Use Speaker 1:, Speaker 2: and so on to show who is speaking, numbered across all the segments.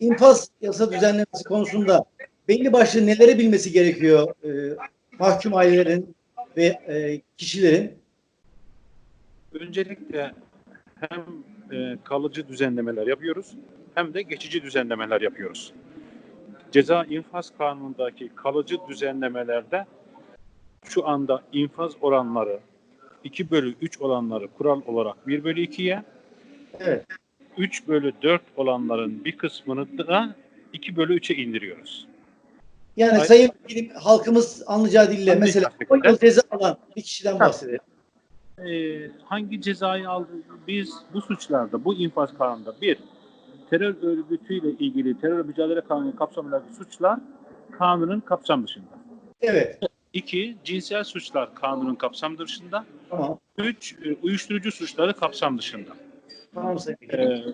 Speaker 1: infaz yasa düzenlemesi konusunda belli başlı neleri bilmesi gerekiyor e, mahkum ailelerin ve e, kişilerin?
Speaker 2: Öncelikle hem e, kalıcı düzenlemeler yapıyoruz hem de geçici düzenlemeler yapıyoruz. Ceza infaz kanunundaki kalıcı düzenlemelerde şu anda infaz oranları 2 bölü 3 olanları kural olarak 1 bölü 2'ye,
Speaker 1: Evet.
Speaker 2: 3 bölü 4 olanların bir kısmını da 2 bölü 3'e indiriyoruz.
Speaker 1: Yani
Speaker 2: Aynen.
Speaker 1: sayın vekilim, halkımız anlayacağı dille
Speaker 2: Anlayacak
Speaker 1: mesela
Speaker 2: şekilde.
Speaker 1: 10 yıl ceza alan bir kişiden
Speaker 2: Tabii.
Speaker 1: bahsedelim.
Speaker 2: Ee, hangi cezayı aldı? Biz bu suçlarda, bu infaz kanununda bir, terör örgütüyle ilgili terör mücadele kanunu kapsamındaki suçlar kanunun kapsam dışında.
Speaker 1: Evet.
Speaker 2: İki, cinsel suçlar kanunun kapsam dışında.
Speaker 1: Tamam.
Speaker 2: Üç, e, uyuşturucu suçları kapsam dışında. Ee,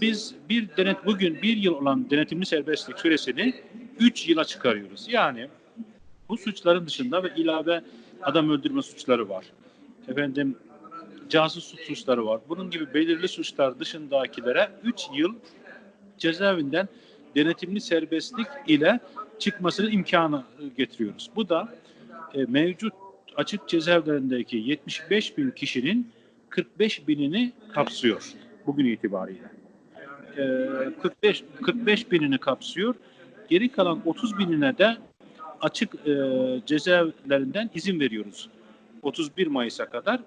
Speaker 2: biz bir denet bugün bir yıl olan denetimli serbestlik süresini 3 yıla çıkarıyoruz. Yani bu suçların dışında ve ilave adam öldürme suçları var. Efendim casusluk suçları var. Bunun gibi belirli suçlar dışındakilere 3 yıl cezaevinden denetimli serbestlik ile çıkmasının imkanı e, getiriyoruz. Bu da e, mevcut açık cezaevlerindeki 75 bin kişinin 45 binini kapsıyor bugün itibariyle. Ee, 45 45 binini kapsıyor. Geri kalan 30 binine de açık e, cezaevlerinden izin veriyoruz. 31 Mayıs'a kadar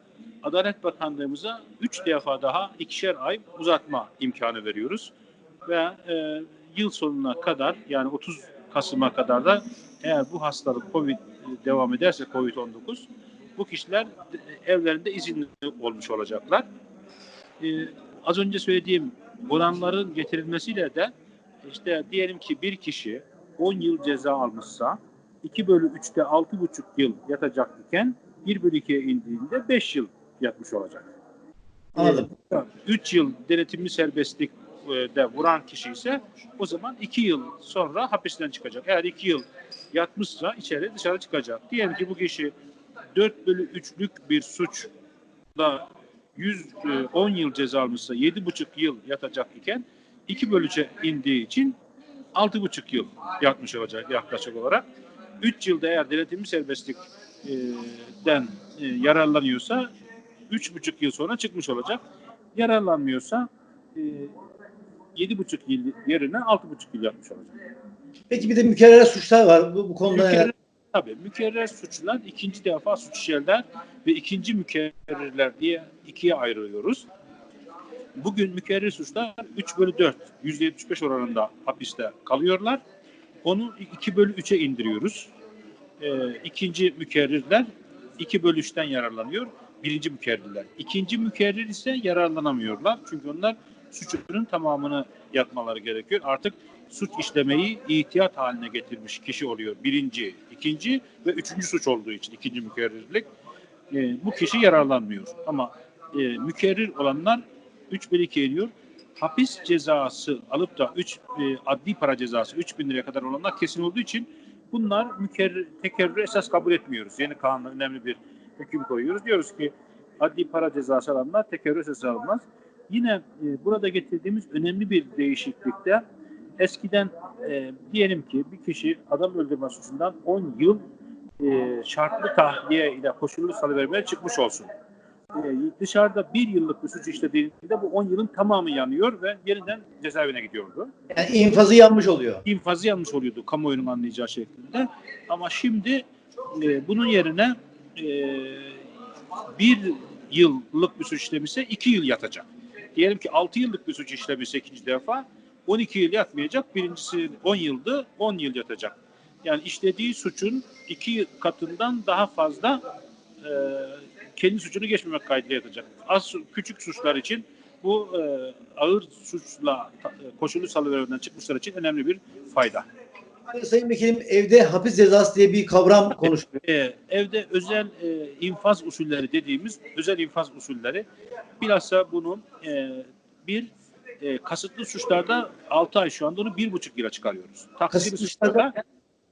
Speaker 2: Adalet Bakanlığımıza 3 defa daha ikişer ay uzatma imkanı veriyoruz. Ve e, yıl sonuna kadar yani 30 Kasım'a kadar da eğer bu hastalık Covid devam ederse Covid-19 bu kişiler evlerinde izinli olmuş olacaklar. Ee, az önce söylediğim oranların getirilmesiyle de işte diyelim ki bir kişi 10 yıl ceza almışsa 2 bölü 3'te 6,5 yıl yatacak iken 1 bölü 2'ye indiğinde 5 yıl yatmış olacak.
Speaker 1: Anladım.
Speaker 2: 3 yıl denetimli serbestlik de vuran kişi ise o zaman 2 yıl sonra hapisten çıkacak. Eğer 2 yıl yatmışsa içeri dışarı çıkacak. Diyelim ki bu kişi 4 bölü 3'lük bir suçla 110 yıl ceza almışsa 7,5 yıl yatacak iken 2 bölü 3'e indiği için 6,5 yıl yatmış olacak yaklaşık olarak. 3 yılda eğer denetimli serbestlikten e, yararlanıyorsa 3,5 yıl sonra çıkmış olacak. Yararlanmıyorsa e, 7,5 yıl yerine 6,5 yıl yapmış olacak.
Speaker 1: Peki bir de mükerrer suçlar var. Bu, bu konuda?
Speaker 2: Mükerrer, tabii mükerrer suçlar ikinci defa suç işlerler ve ikinci mükerrerler diye ikiye ayırıyoruz. Bugün mükerrer suçlar 3 bölü 4, %75 oranında hapiste kalıyorlar. Onu 2 bölü 3'e indiriyoruz. Ee, ikinci mükerrirler 2 bölü 3'ten yararlanıyor. Birinci mükerrirler. İkinci mükerrir ise yararlanamıyorlar. Çünkü onlar suçunun tamamını yapmaları gerekiyor. Artık suç işlemeyi ihtiyat haline getirmiş kişi oluyor. Birinci, ikinci ve üçüncü suç olduğu için ikinci mükerrirlik. Ee, bu kişi yararlanmıyor. Ama e, mükerrir olanlar 3 bölü 2 iniyor. Hapis cezası alıp da 3 e, adli para cezası 3 bin liraya kadar olanlar kesin olduğu için bunlar mükerrir, tekerrür esas kabul etmiyoruz. Yeni kanuna önemli bir hüküm koyuyoruz. Diyoruz ki adli para cezası alanlar tekerrür esas alınmaz. Yine e, burada getirdiğimiz önemli bir değişiklikte eskiden e, diyelim ki bir kişi adam öldürme suçundan 10 yıl e, şartlı tahliye ile koşullu salıvermeye çıkmış olsun. E, dışarıda bir yıllık bir suç işlediğinde bu 10 yılın tamamı yanıyor ve yeniden cezaevine gidiyordu.
Speaker 1: Yani infazı yanmış oluyor.
Speaker 2: İnfazı yanlış oluyordu kamuoyunun anlayacağı şeklinde. Ama şimdi e, bunun yerine e, bir yıllık bir suç işlemişse iki yıl yatacak. Diyelim ki 6 yıllık bir suç işlemişse ikinci defa 12 yıl yatmayacak. Birincisi 10 yıldı 10 yıl yatacak. Yani işlediği suçun iki katından daha fazla e, kendi suçunu geçmemek kaydıyla yatacak. Az küçük suçlar için bu e, ağır suçla e, koşullu salıvermeden çıkmışlar için önemli bir fayda.
Speaker 1: Sayın Vekilim evde hapis cezası diye bir kavram konuşuluyor.
Speaker 2: E, evde özel e, infaz usulleri dediğimiz özel infaz usulleri bilhassa bunun e, bir e, kasıtlı suçlarda 6 ay şu anda onu 1,5 yıla çıkarıyoruz. Taksiri
Speaker 1: Kasıtlı
Speaker 2: suçlarda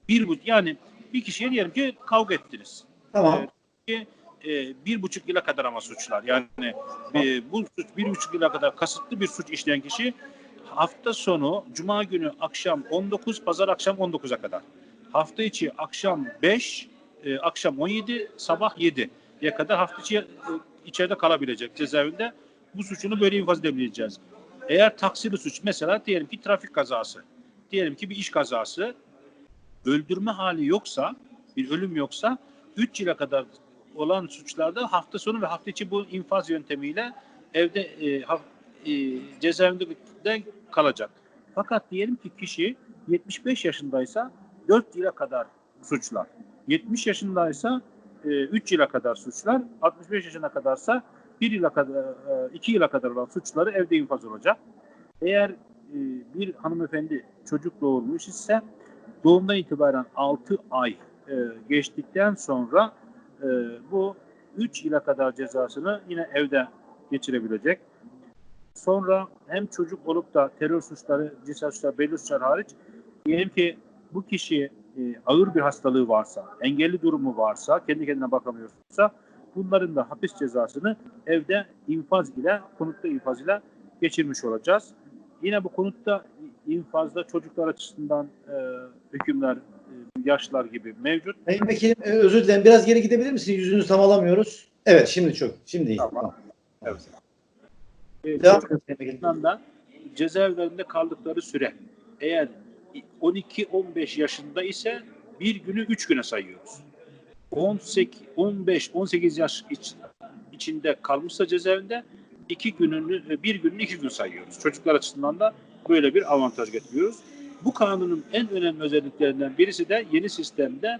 Speaker 2: bir bu yani bir kişiye diyelim ki kavga ettiniz.
Speaker 1: Tamam.
Speaker 2: ki e, bir buçuk yıla kadar ama suçlar. Yani e, bu suç bir buçuk yıla kadar kasıtlı bir suç işleyen kişi hafta sonu cuma günü akşam 19 pazar akşam 19'a kadar. Hafta içi akşam 5 e, akşam 17 sabah 7'ye kadar hafta içi e, içeride kalabilecek cezaevinde bu suçunu böyle infaz edebileceğiz. Eğer taksirli suç mesela diyelim ki trafik kazası, diyelim ki bir iş kazası, öldürme hali yoksa, bir ölüm yoksa 3 yıla kadar olan suçlarda hafta sonu ve hafta içi bu infaz yöntemiyle evde e, haf- e, cezaevinde kalacak. Fakat diyelim ki kişi 75 yaşındaysa 4 yıla kadar suçlar. 70 yaşındaysa 3 yıla kadar suçlar. 65 yaşına kadarsa 1 yıla kadar 2 yıla kadar olan suçları evde infaz olacak. Eğer e, bir hanımefendi çocuk doğurmuş ise doğumdan itibaren 6 ay e, geçtikten sonra e, bu 3 yıla kadar cezasını yine evde geçirebilecek. Sonra hem çocuk olup da terör suçları, cinsel suçlar, belli suçlar hariç diyelim ki bu kişi e, ağır bir hastalığı varsa, engelli durumu varsa, kendi kendine bakamıyorsa bunların da hapis cezasını evde infaz ile, konutta infaz ile geçirmiş olacağız. Yine bu konutta infazda çocuklar açısından e, hükümler, e, yaşlar gibi mevcut.
Speaker 1: Sayın Vekilim e, özür dilerim. Biraz geri gidebilir misiniz? Yüzünüzü tam alamıyoruz. Evet şimdi çok. Şimdi iyi.
Speaker 2: Tamam.
Speaker 1: Tamam.
Speaker 2: E,
Speaker 1: Devam
Speaker 2: çocuk
Speaker 1: edin Sayın Vekilim.
Speaker 2: açısından da cezaevlerinde kaldıkları süre eğer 12-15 yaşında ise bir günü 3 güne sayıyoruz. 18, 15, 18 yaş iç- içinde kalmışsa cezaevinde iki gününü, e, bir gününü iki gün sayıyoruz. Çocuklar açısından da böyle bir avantaj getiriyoruz. Bu kanunun en önemli özelliklerinden birisi de yeni sistemde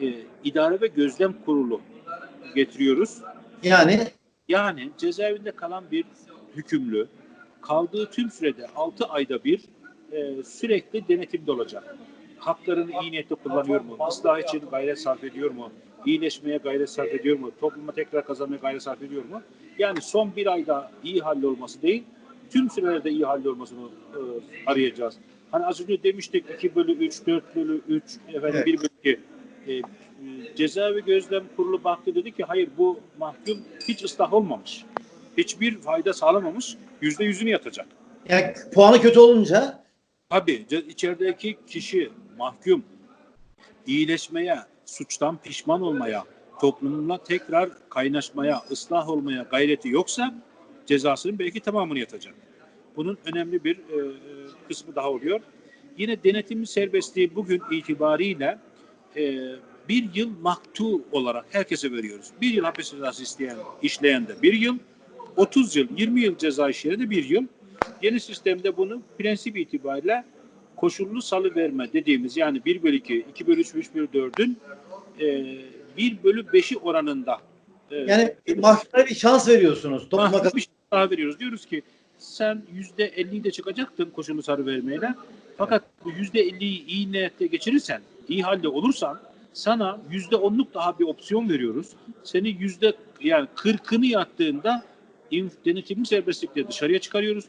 Speaker 2: e, idare ve gözlem kurulu getiriyoruz.
Speaker 1: Yani
Speaker 2: Yani cezaevinde kalan bir hükümlü kaldığı tüm sürede 6 ayda bir e, sürekli denetimde olacak. Haklarını iyi niyetle kullanıyor mu? Islah için gayret sarf ediyor mu? İyileşmeye gayret sarf ediyor mu? Topluma tekrar kazanmaya gayret sarf ediyor mu? Yani son bir ayda iyi hallolması değil, tüm sürelerde iyi hallolmasını e, arayacağız. Hani az önce demiştik 2 bölü 3, 4 bölü 3, efendim
Speaker 1: Evet.
Speaker 2: 1 bölü 2. E, cezaevi gözlem kurulu baktı dedi ki hayır bu mahkum hiç ıslah olmamış. Hiçbir fayda sağlamamış. Yüzde yüzünü yatacak.
Speaker 1: yani puanı kötü olunca
Speaker 2: Tabii içerideki kişi mahkum iyileşmeye, suçtan pişman olmaya, toplumla tekrar kaynaşmaya, ıslah olmaya gayreti yoksa cezasının belki tamamını yatacak. Bunun önemli bir e, e, kısmı daha oluyor. Yine denetimli serbestliği bugün itibariyle e, bir yıl maktu olarak herkese veriyoruz. Bir yıl hapis cezası isteyen, işleyen de bir yıl, 30 yıl, 20 yıl ceza işleyene de bir yıl. Yeni sistemde bunu prensip itibariyle koşullu salı verme dediğimiz yani 1 bölü 2, 2 bölü 3, 3 bölü 4'ün e, 1 bölü 5'i oranında e,
Speaker 1: yani mahkumlara bir şans veriyorsunuz. Topluma
Speaker 2: bir şey daha veriyoruz. Diyoruz ki sen yüzde 50'yi de çıkacaktın koşullu sarı vermeyle. Fakat bu yüzde 50'yi iyi niyetle geçirirsen, iyi halde olursan sana yüzde 10'luk daha bir opsiyon veriyoruz. Seni yüzde yani 40'ını yattığında denetimli serbestlikle dışarıya çıkarıyoruz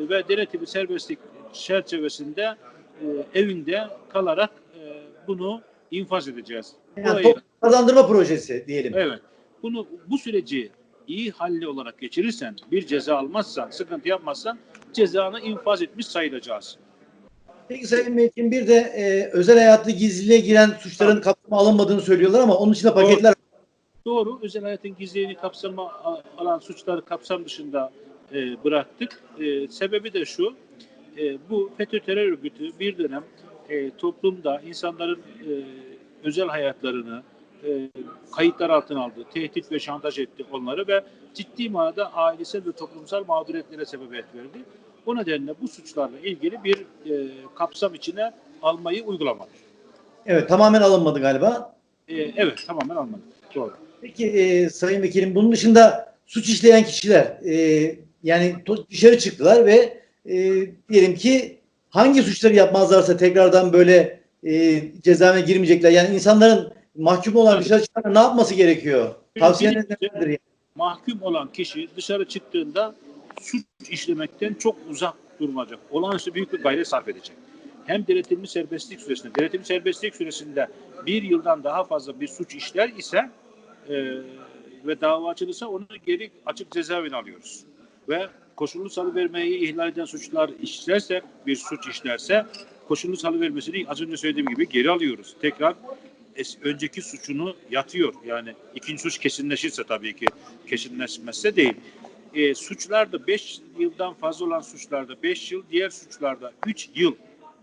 Speaker 2: E, ve denetimli serbestlik çerçevesinde e, evinde kalarak e, bunu infaz edeceğiz.
Speaker 1: yani
Speaker 2: Burayı-
Speaker 1: kazandırma projesi diyelim.
Speaker 2: Evet. Bunu bu süreci iyi halli olarak geçirirsen, bir ceza almazsan, sıkıntı yapmazsan cezanı infaz etmiş sayılacağız.
Speaker 1: Peki Sayın Vekilim bir de e, özel hayatı gizliliğe giren suçların kapsama alınmadığını söylüyorlar ama onun için de paketler
Speaker 2: Doğru, özel hayatın gizliliğini kapsama alan suçları kapsam dışında e, bıraktık. E, sebebi de şu, e, bu FETÖ terör örgütü bir dönem e, toplumda insanların e, özel hayatlarını e, kayıtlar altına aldı, tehdit ve şantaj etti onları ve ciddi manada ailesel ve toplumsal mağduriyetlere sebebiyet verdi. O nedenle bu suçlarla ilgili bir e, kapsam içine almayı uygulamadı.
Speaker 1: evet tamamen alınmadı galiba.
Speaker 2: E, evet, tamamen almadı. Doğru.
Speaker 1: Peki e, Sayın Vekilim bunun dışında suç işleyen kişiler e, yani dışarı çıktılar ve e, diyelim ki hangi suçları yapmazlarsa tekrardan böyle e, cezaevine girmeyecekler. Yani insanların mahkum olan dışarı çıkanlar ne yapması gerekiyor?
Speaker 2: Birincisi-
Speaker 1: nelerdir? yani?
Speaker 2: mahkum olan kişi dışarı çıktığında suç işlemekten çok uzak durmayacak. Olağanüstü büyük bir gayret sarf edecek. Hem denetimli serbestlik süresinde, denetimli serbestlik süresinde bir yıldan daha fazla bir suç işler ise e, ve dava açılırsa onu geri açık cezaevine alıyoruz. Ve koşullu salıvermeyi ihlal eden suçlar işlerse, bir suç işlerse koşullu salıvermesini az önce söylediğim gibi geri alıyoruz. Tekrar es- önceki suçunu yatıyor. Yani ikinci suç kesinleşirse tabii ki kesinleşmezse değil. E, suçlarda 5 yıldan fazla olan suçlarda 5 yıl, diğer suçlarda 3 yıl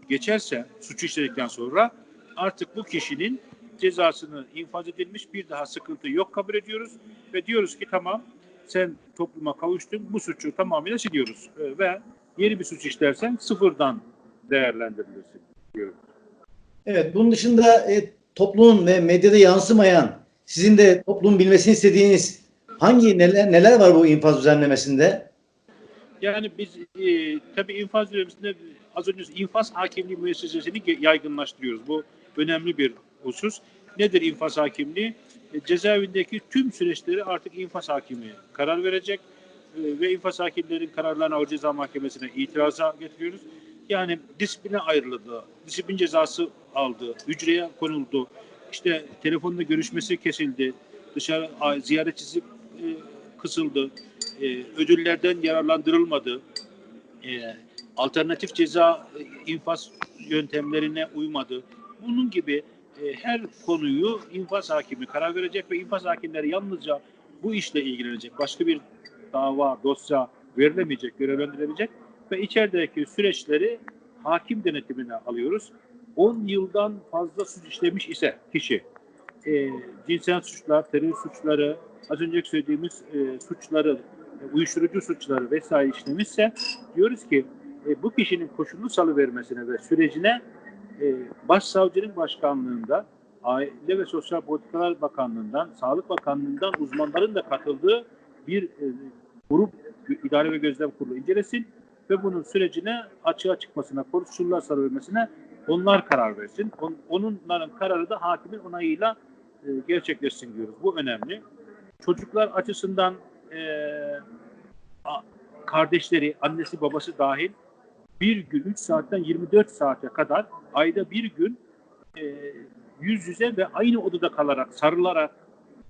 Speaker 2: geçerse suç işledikten sonra artık bu kişinin cezasını infaz edilmiş bir daha sıkıntı yok kabul ediyoruz ve diyoruz ki tamam sen topluma kavuştun bu suçu tamamıyla siliyoruz E, ve yeni bir suç işlersen sıfırdan değerlendirilirsin diyoruz.
Speaker 1: Evet, bunun dışında e, toplumun ve medyada yansımayan, sizin de toplumun bilmesini istediğiniz hangi neler neler var bu infaz düzenlemesinde?
Speaker 2: Yani biz e, tabii infaz döneminde az önce infaz hakimliği müessesesini yaygınlaştırıyoruz. Bu önemli bir husus. Nedir infaz hakimliği? E, cezaevindeki tüm süreçleri artık infaz hakimi karar verecek E, ve infaz hakimlerin kararlarını Ağır Ceza Mahkemesi'ne itiraza getiriyoruz. Yani disipline ayrıldı, disiplin cezası aldı, hücreye konuldu, işte telefonla görüşmesi kesildi, dışarı ziyaretçisi e, kısıldı, ödüllerden yararlandırılmadı, alternatif ceza infaz yöntemlerine uymadı. Bunun gibi e, her konuyu infaz hakimi karar verecek ve infaz hakimleri yalnızca bu işle ilgilenecek. Başka bir dava, dosya verilemeyecek, görevlendirilecek ve içerideki süreçleri hakim denetimine alıyoruz. 10 yıldan fazla suç işlemiş ise kişi e, cinsel suçlar, terör suçları, az önceki söylediğimiz e, suçları, e, uyuşturucu suçları vesaire işlemişse diyoruz ki e, bu kişinin koşullu salıvermesine ve sürecine e, Başsavcının başkanlığında, Aile ve Sosyal Politikalar Bakanlığı'ndan, Sağlık Bakanlığı'ndan uzmanların da katıldığı bir e, grup idare ve gözlem kurulu incelesin ve bunun sürecine açığa çıkmasına, koşullar salıvermesine onlar karar versin. On, onların kararı da hakimin onayıyla e, gerçekleşsin diyoruz. Bu önemli. Çocuklar açısından e, kardeşleri, annesi babası dahil bir gün 3 saatten 24 saate kadar ayda bir gün e, yüz yüze ve aynı odada kalarak, sarılarak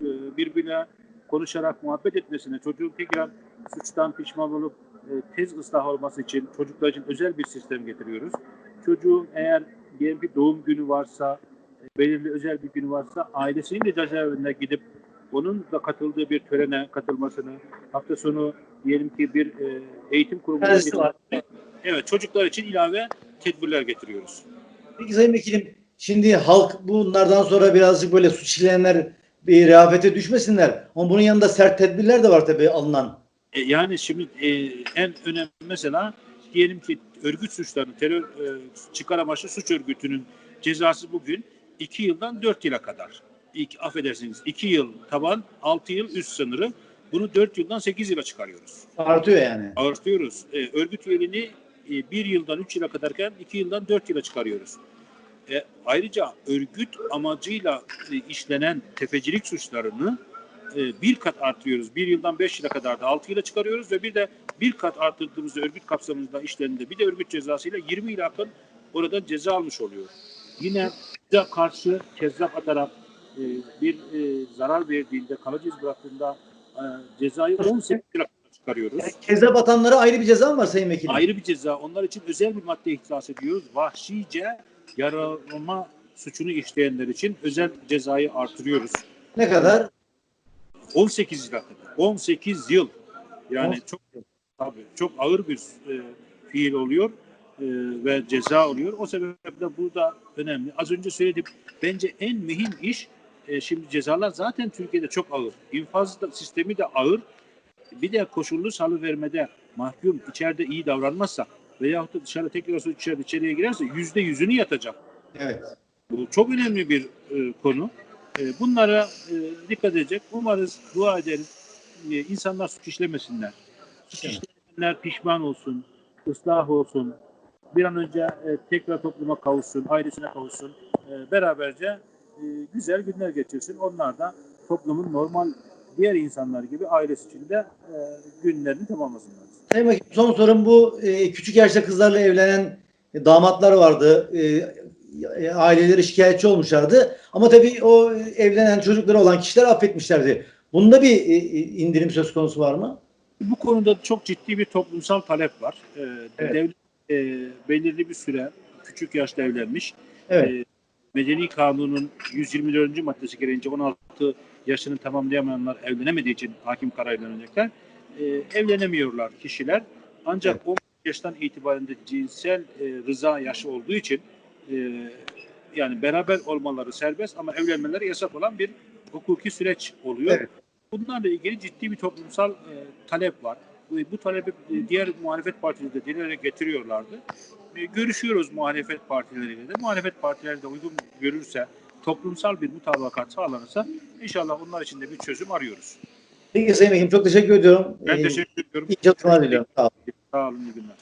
Speaker 2: e, birbirine konuşarak muhabbet etmesine, çocuğun tekrar suçtan pişman olup e, tez ıslah olması için çocuklar için özel bir sistem getiriyoruz. Çocuğun eğer diyelim bir doğum günü varsa, e, belirli özel bir günü varsa ailesinin de cezaevine gidip onun da katıldığı bir törene katılmasını, hafta sonu diyelim ki bir e, eğitim kurumuna. Evet çocuklar için ilave tedbirler getiriyoruz.
Speaker 1: Peki Sayın Vekilim, şimdi halk bunlardan sonra birazcık böyle suç işleyenler bir rehavete düşmesinler. Ama bunun yanında sert tedbirler de var tabii alınan.
Speaker 2: E, yani şimdi e, en önemli mesela diyelim ki örgüt suçlarının terör e, çıkar amaçlı suç örgütünün cezası bugün 2 yıldan 4 yıla kadar. İki, affedersiniz 2 yıl taban 6 yıl üst sınırı bunu 4 yıldan 8 yıla çıkarıyoruz.
Speaker 1: Artıyor yani.
Speaker 2: Artıyoruz. E, örgüt üyeliğini 1 yıldan 3 yıla kadarken 2 yıldan 4 yıla çıkarıyoruz. E, ayrıca örgüt amacıyla e, işlenen tefecilik suçlarını e, bir kat artırıyoruz. Bir yıldan beş yıla kadar da altı yıla çıkarıyoruz ve bir de bir kat arttırdığımızda örgüt kapsamında işlerinde bir de örgüt cezasıyla 20 yıla yakın orada ceza almış oluyor. Yine bize karşı kezzap atarak e, bir e, zarar verdiğinde, kalıcı iz bıraktığında e, cezayı 18 yıla çıkarıyoruz.
Speaker 1: Yani kezzap atanlara ayrı bir ceza mı var Sayın Vekilim?
Speaker 2: Ayrı bir ceza. Onlar için özel bir madde ihtisas ediyoruz. Vahşice yaralama suçunu işleyenler için özel cezayı artırıyoruz.
Speaker 1: Ne kadar?
Speaker 2: 18 yıla kadar. 18 yıl. Yani
Speaker 1: On-
Speaker 2: çok tabii çok ağır bir e, fiil oluyor e, ve ceza oluyor. O sebeple bu da önemli. Az önce söyledim. Bence en mühim iş e, şimdi cezalar zaten Türkiye'de çok ağır. İnfaz da, sistemi de ağır. Bir de koşullu salıvermede mahkum içeride iyi davranmazsa veyahut da dışarı tekrar içeride içeriye girerse yüzde yüzünü yatacak.
Speaker 1: Evet.
Speaker 2: Bu çok önemli bir e, konu. E, bunlara e, dikkat edecek. Umarız, dua ederiz. E, insanlar suç işlemesinler. Suç
Speaker 1: Evet.
Speaker 2: işleyenler pişman olsun, ıslah olsun. Bir an önce e, tekrar topluma kavuşsun, ailesine kavuşsun. E, beraberce e, güzel günler geçirsin. Onlar da toplumun normal diğer insanlar gibi ailesi içinde e, günlerini tamamlasınlar.
Speaker 1: Sayın Vekilim son sorum bu e, küçük yaşta kızlarla evlenen e, damatlar vardı. E, e, aileleri şikayetçi olmuşlardı. Ama tabii o evlenen çocukları olan kişiler affetmişlerdi. Bunda bir e, e, indirim söz konusu var mı?
Speaker 2: Bu konuda çok ciddi bir toplumsal talep var.
Speaker 1: Evet.
Speaker 2: Devlet e, belirli bir süre küçük yaşta evlenmiş.
Speaker 1: Evet.
Speaker 2: Ee, Medeni Kanun'un 124. maddesi gereğince 16 yaşını tamamlayamayanlar evlenemediği için hakim kararıyla evlenecekler. Ee, evlenemiyorlar kişiler. Ancak 15 yaştan itibaren de cinsel e, rıza yaşı olduğu için e, yani beraber olmaları serbest ama evlenmeleri yasak olan bir hukuki süreç oluyor.
Speaker 1: Evet.
Speaker 2: Bunlarla ilgili ciddi bir toplumsal e, talep var. Bu, bu talebi e, diğer muhalefet partileri de dile getiriyorlardı. E, görüşüyoruz muhalefet partileriyle de. Muhalefet partileri de uygun görürse, toplumsal bir mutabakat sağlanırsa inşallah onlar için de bir çözüm arıyoruz.
Speaker 1: Peki Sayın Vekilim çok teşekkür ediyorum.
Speaker 2: Ben teşekkür ediyorum.
Speaker 1: İyi çalışmalar diliyorum. Sağ olun.
Speaker 2: Sağ olun, iyi günler.